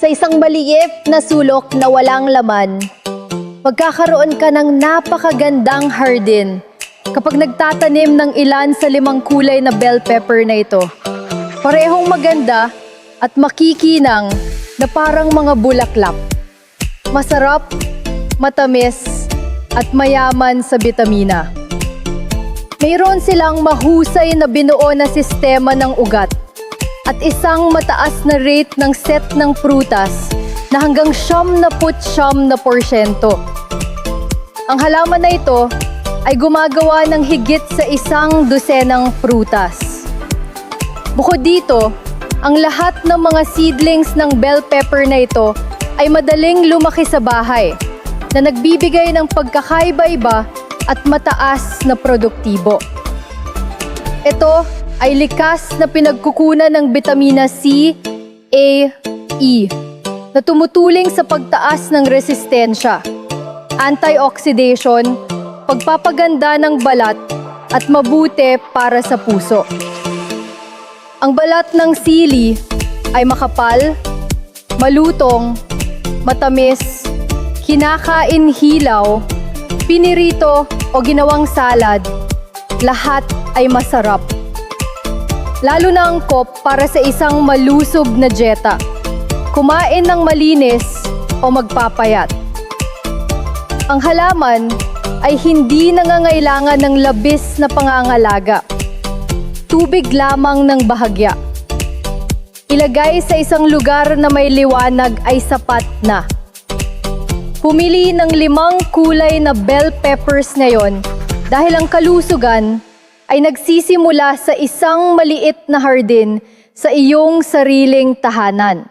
Sa isang maliit na sulok na walang laman, magkakaroon ka ng napakagandang hardin kapag nagtatanim ng ilan sa limang kulay na bell pepper na ito. Parehong maganda at makikinang na parang mga bulaklak. Masarap, matamis, at mayaman sa bitamina. Mayroon silang mahusay na binuo na sistema ng ugat at isang mataas na rate ng set ng prutas na hanggang siyam na put siyam na porsyento. Ang halaman na ito ay gumagawa ng higit sa isang dosenang prutas. Bukod dito, ang lahat ng mga seedlings ng bell pepper na ito ay madaling lumaki sa bahay na nagbibigay ng pagkakaiba-iba at mataas na produktibo. Ito ay likas na pinagkukunan ng bitamina C, A, E na tumutuling sa pagtaas ng resistensya, antioxidation, pagpapaganda ng balat at mabuti para sa puso. Ang balat ng sili ay makapal, malutong, matamis, kinakain hilaw, pinirito o ginawang salad, lahat ay masarap. Lalo na ang kop para sa isang malusog na dieta. Kumain ng malinis o magpapayat. Ang halaman ay hindi nangangailangan ng labis na pangangalaga. Tubig lamang ng bahagya. Ilagay sa isang lugar na may liwanag ay sapat na. Pumili ng limang kulay na bell peppers ngayon dahil ang kalusugan ay nagsisimula sa isang maliit na hardin sa iyong sariling tahanan.